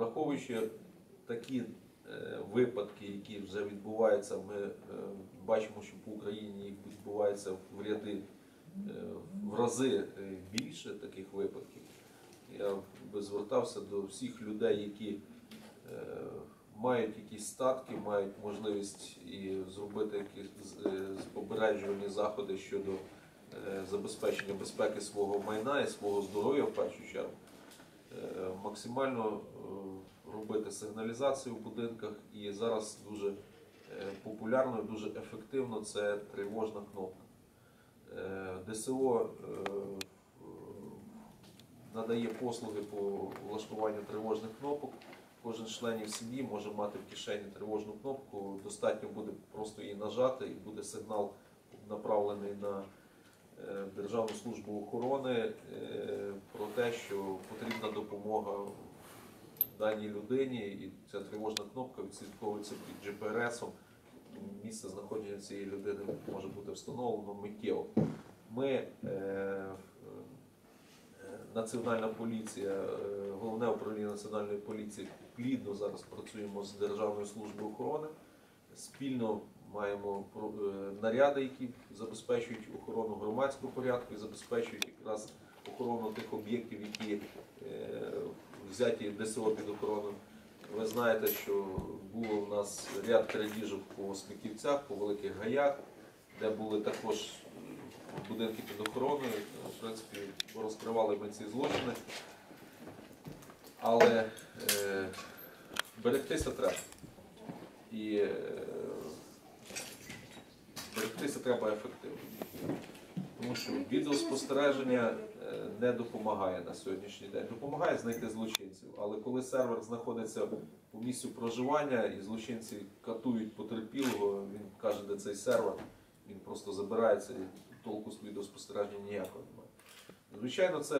Враховуючи такі е, випадки, які вже відбуваються, ми е, бачимо, що по Україні їх відбувається в ряди е, в рази більше таких випадків. Я би звертався до всіх людей, які мають якісь статки, мають можливість і зробити якісь попереджувальні заходи щодо забезпечення безпеки свого майна і свого здоров'я в першу чергу. Максимально робити сигналізацію в будинках і зараз дуже е, популярно дуже ефективно це тривожна кнопка. Е, ДСО е, надає послуги по влаштуванню тривожних кнопок. Кожен членів сім'ї може мати в кишені тривожну кнопку. Достатньо буде просто її нажати, і буде сигнал направлений на Державну службу охорони про те, що потрібна допомога даній людині, і ця тривожна кнопка відслідковується під GPS. Місце знаходження цієї людини може бути встановлено миттєво. Ми е, е, Національна поліція, е, головне управління національної поліції плідно зараз працюємо з Державною службою охорони. Спільно маємо наряди, які забезпечують охорону громадського порядку і забезпечують якраз охорону тих об'єктів, які е, взяті ДСО під охорону. Ви знаєте, що було у нас ряд крадіжок по Сміттівцях, по великих гаях, де були також будинки під охороною. В принципі, розкривали ми ці злочини. Але е, берегтися треба. І е, берегтися треба ефективно. Тому що відеоспостереження е, не допомагає на сьогоднішній день. Допомагає знайти злочинців. Але коли сервер знаходиться у місці проживання і злочинці катують потерпілого, він каже, де цей сервер, він просто забирається і толку з відеоспостереження ніякого немає. Звичайно, це